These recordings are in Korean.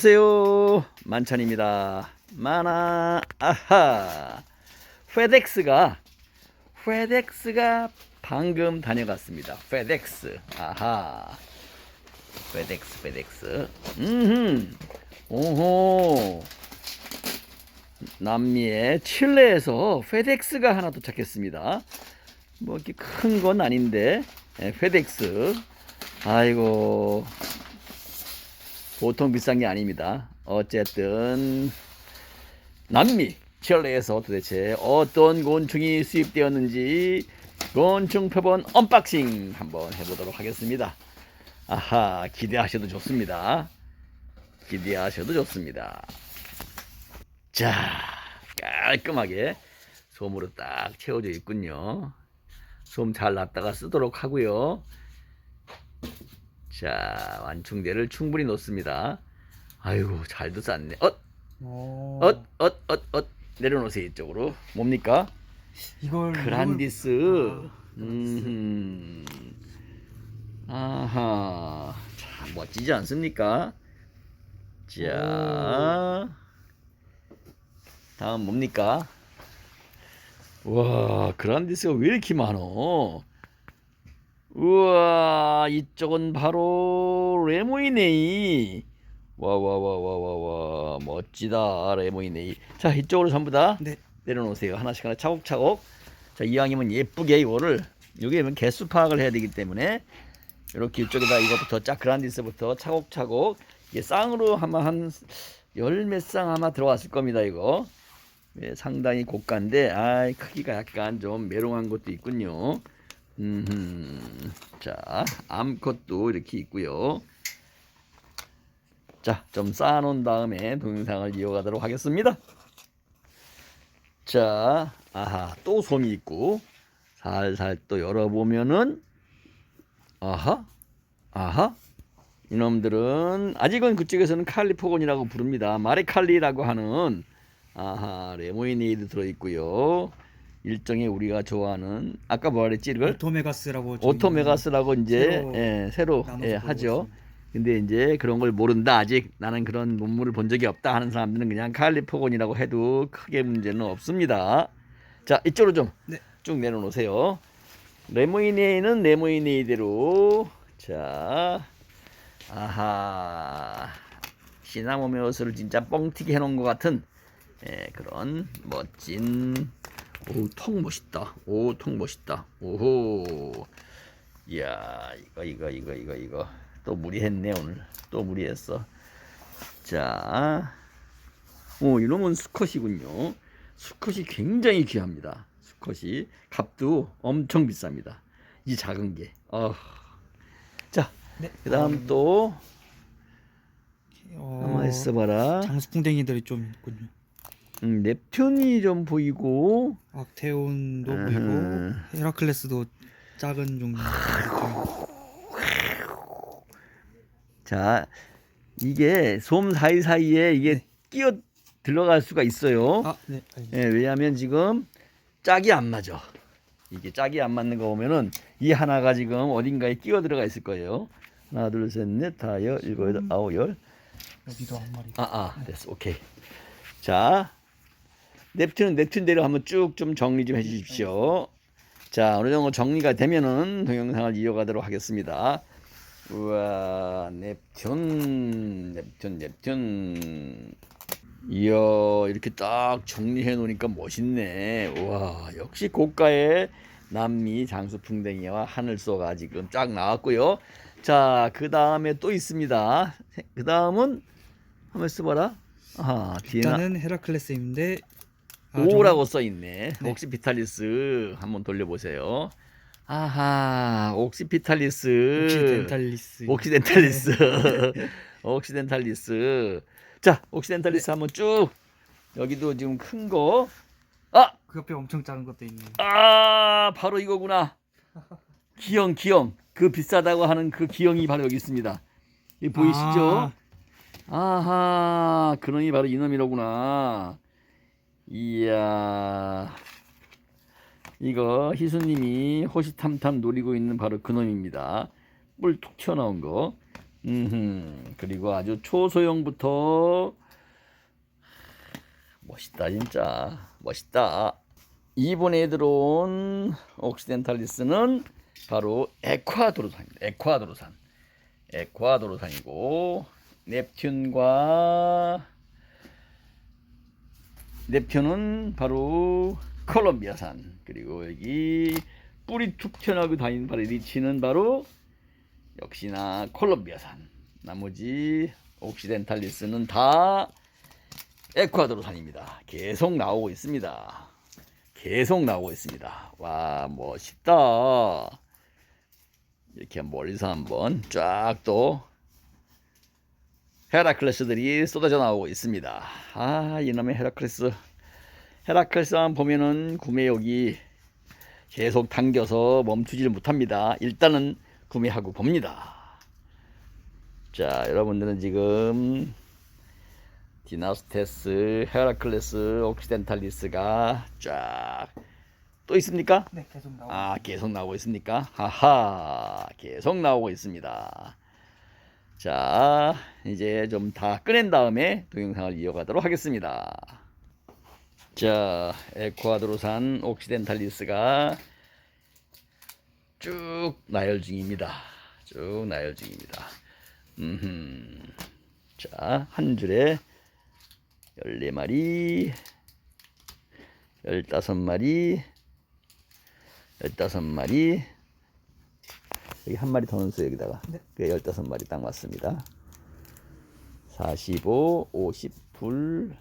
안녕하세요. 만찬입니다. 만화 아하. 페덱스가 페덱스가 방금 다녀갔습니다. 페덱스 아하. 페덱스 페덱스. 음. 오호. 남미의 칠레에서 페덱스가 하나 도착했습니다. 뭐 이렇게 큰 건 아닌데 예, 페덱스. 아이고 보통 비싼 게 아닙니다. 어쨌든 남미 칠레에서 도대체 어떤 곤충이 수입되었는지 곤충 표본 언박싱 한번 해보도록 하겠습니다. 아하 기대하셔도 좋습니다. 기대하셔도 좋습니다. 자 깔끔하게 솜으로 딱 채워져 있군요. 솜 잘 놨다가 쓰도록 하고요. 자, 완충대를 충분히 놓습니다. 아이고, 잘도 쌌네. 엇, 어, 엇, 엇, 엇, 엇. 내려놓으세요, 이쪽으로. 뭡니까? 이걸 그란디스. 이걸- 아, 음. 아하. 참 멋지지 않습니까? 자. 다음 뭡니까? 와, 그란디스가 왜 이렇게 많어? 우와, 이쪽은 바로 레모이네이. 와, 와, 와, 와, 와, 와, 멋지다, 레모이네이. 자, 이쪽으로 전부 다 네. 내려놓으세요. 하나씩 하나 차곡차곡. 자, 이왕이면 예쁘게 이거를 여기에 개수 파악을 해야 되기 때문에 이렇게 이쪽에다 이거부터 짝 그란디스부터 차곡차곡 이게 쌍으로 아마 한 열 몇 쌍 아마 들어왔을 겁니다. 이거 예, 상당히 고가인데 아 크기가 약간 좀 메롱한 것도 있군요. 음, 자 암컷도 이렇게 있고요. 자, 좀 쌓아놓은 다음에 동영상을 이어가도록 하겠습니다. 자, 아하, 또 솜이 있고, 살살 또 열어보면은, 아하, 아하, 이놈들은, 아직은 그쪽에서는 칼리포곤이라고 부릅니다. 마레칼리라고 하는, 아하, 레모이네이드 들어있고요. 일종의 우리가 좋아하는, 아까 뭐라 그랬지, 이걸? 오토메가스라고 오토메가스라고 이제 새로 예, 새로 예, 하죠. 근데 이제 그런 걸 모른다 아직 나는 그런 논문을 본 적이 없다 하는 사람들은 그냥 칼리포곤이라고 해도 크게 문제는 없습니다. 자 이쪽으로 좀쭉 네. 내려놓으세요. 레모이네이는 레모이네이대로 자 아하 시나모메어스를 진짜 뻥튀기 해놓은 것 같은 예, 그런 멋진 오통 멋있다. 오통 멋있다. 오호. 이야 이거 이거 이거 이거 이거. 또 무리했네 오늘. 또 무리했어. 자. 오, 이놈은 수컷이군요. 수컷이 굉장히 귀합니다. 수컷이 값도 엄청 비쌉니다. 이 작은 게. 어. 자 네. 그다음 또 어, 한번 있어봐라. 장수풍뎅이들이 좀 있군요. 음, 넵튠이 좀 보이고 악테온도 으흠. 보이고 헤라클레스도 작은 종류. 자 이게 솜 사이 사이에 이게 끼어 들어갈 수가 있어요 아, 네. 알겠습니다. 예, 왜냐하면 지금 짝이 안 맞아. 이게 짝이 안 맞는 거 보면은 이 하나가 지금 어딘가에 끼어 들어가 있을 거예요. 하나, 둘, 셋, 넷, 다, 여, 일곱, 여덟, 아홉, 열. 여기도 한 마리. 아, 아, 됐어, 오케이. 자, 넵튠은 넵튠대로 한번 쭉 좀 정리 좀 해주십시오. 자, 어느 정도 정리가 되면은 동영상을 이어가도록 하겠습니다. 우와, 넵튠, 넵튠, 넵튠. 이야, 이렇게 딱 정리해 놓으니까 멋있네. 우와, 역시 고가의 남미 장수풍뎅이와 하늘소가 지금 쫙 나왔고요. 자, 그 다음에 또 있습니다. 그 다음은 한번 써봐라. 아, 일단은 헤라클레스인데 아, 좀- 오라고 써 있네. 네. 옥시피탈리스 한번 돌려보세요. 아하, 옥시피탈리스. 옥시덴탈리스. 옥시덴탈리스. 옥시덴탈리스. 자, 옥시덴탈리스 한번 쭉. 여기도 지금 큰 거. 아, 그 옆에 엄청 작은 것도 있네요. 아, 바로 이거구나. 기형, 기형. 그 비싸다고 하는 그 기형이 바로 여기 있습니다. 이 보이시죠? 아, 아하, 그놈이 바로 이놈이로구나. 이야, 이거 희수님이 호시탐탐 노리고 있는 바로 그놈입니다. 뿔툭 튀어나온 거. 음, 그리고 아주 초소형부터 멋있다 진짜 멋있다. 이번에 들어온 옥시덴탈리스는 바로 에콰도르산입니다. 에콰도르산. 에콰도르산이고 넵튠과 넵튠은 바로 콜롬비아산. 그리고 여기 뿌리 툭 튀어나오고 다니는 바로 리치는 바로 역시나 콜롬비아산. 나머지 옥시덴탈리스는 다 에콰도르 산입니다. 계속 나오고 있습니다. 계속 나오고 있습니다. 와 멋있다. 이렇게 멀리서 한번 쫙 또 헤라클레스들이 쏟아져 나오고 있습니다. 아 이놈의 헤라클레스 헤라클레스만 보면은 구매욕이 계속 당겨서 멈추지를 못합니다. 일단은 구매하고 봅니다. 자 여러분들은 지금 디나스테스, 헤라클레스, 옥시덴탈리스가 쫙 또 있습니까? 네, 계속 나오고. 아 계속 나오고 있습니까? 하하 계속 나오고 있습니다. 자 이제 좀 다 꺼낸 다음에 동영상을 이어가도록 하겠습니다. 자 에콰도르산 옥시덴탈리스가 쭉 나열 중입니다. 쭉 나열 중입니다. 음, 자한 줄에 14마리 15마리 15마리 여기 한 마리 더 넣었어요 여기다가. 네. 그게 15마리 딱 맞습니다. 45 50 불54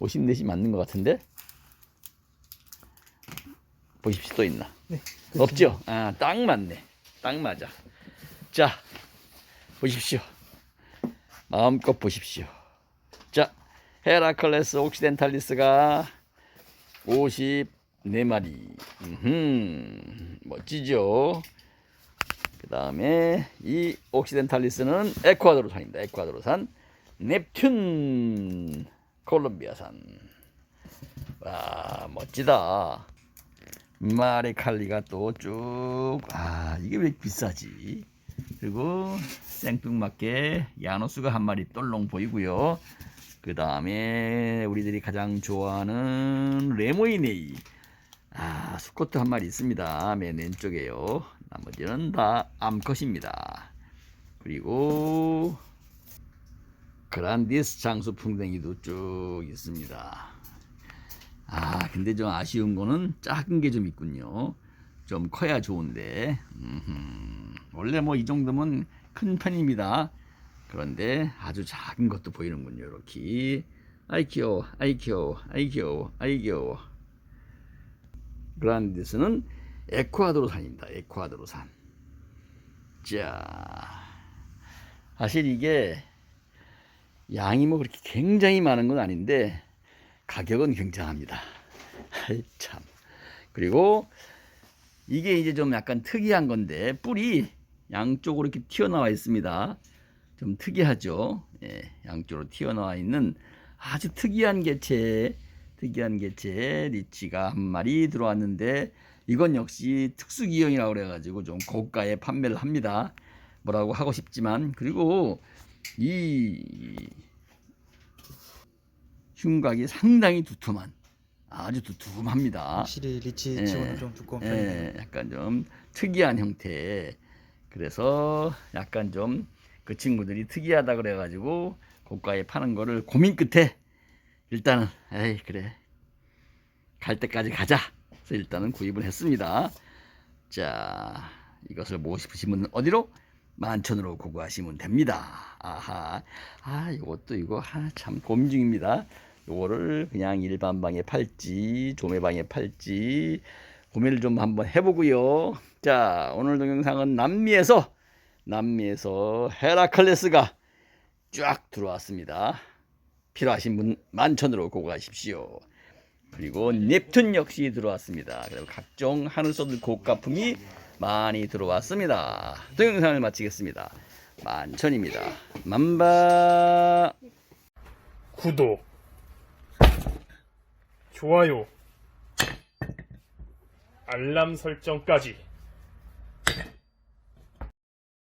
54이 맞는 것 같은데? 보십시오 또 있나? 네. 없죠? 아 딱 맞네. 딱 맞아. 자 보십시오. 마음껏 보십시오. 자 헤라클레스 옥시덴탈리스가 54마리. 음, 멋지죠? 그 다음에 이 옥시덴탈리스는 에콰도르산입니다. 에콰도르산. 넵튠 콜롬비아산. 와, 멋지다. 마레칼리가 또 쭉, 아, 이게 왜 비싸지? 그리고 생뚱맞게 야노스가 한 마리 똘롱 보이고요. 그 다음에 우리들이 가장 좋아하는 레모이네이 아 수코트 한 마리 있습니다. 맨 왼쪽에요. 나머지는 다 암컷입니다. 그리고 그란디스 장수 풍뎅이도 쭉 있습니다. 아 근데 좀 아쉬운 거는 작은 게 좀 있군요. 좀 커야 좋은데. 음흠. 원래 뭐 이 정도면 큰 편입니다. 그런데 아주 작은 것도 보이는군요. 이렇게. 아이 귀여워, 아이 귀여워, 아이 귀여워, 아이 귀여워. 그란디스는 에콰도르 산입니다. 에콰도르 산. 자, 사실 이게 양이 뭐 그렇게 굉장히 많은 건 아닌데 가격은 굉장합니다. 참. 그리고 이게 이제 좀 약간 특이한 건데 뿔이 양쪽으로 이렇게 튀어나와 있습니다. 좀 특이하죠. 예, 양쪽으로 튀어나와 있는 아주 특이한 개체, 특이한 개체 리치가 한 마리 들어왔는데 이건 역시 특수기형이라고 그래가지고 좀 고가에 판매를 합니다. 뭐라고 하고 싶지만 그리고 이 흉곽이 상당히 두툼한 아주 두툼합니다. 확실히 리치 예, 치고는 좀 두꺼운 편이네요. 예, 약간 좀 특이한 형태. 그래서 약간 좀 그 친구들이 특이하다 그래가지고 고가에 파는 거를 고민 끝에 일단은 에이 그래 갈 때까지 가자. 그래서 일단은 구입을 했습니다. 자 이것을 보고 싶으신 분은 어디로? 만천으로 구구하시면 됩니다. 아하, 아 이것도 이거 아, 참 고민 중입니다. 요거를 그냥 일반 방에 팔지 조매 방에 팔지 고민을 좀 한번 해보고요. 자 오늘 동영상은 남미에서 남미에서 헤라클레스가 쫙 들어왔습니다. 필요하신 분 만천으로 고가하십시오. 그리고 넵튠 역시 들어왔습니다. 그리고 각종 하늘 쏟을 고가품이 많이 들어왔습니다. 동영상을 마치겠습니다. 만천입니다. 만바. 구독, 좋아요, 알람 설정까지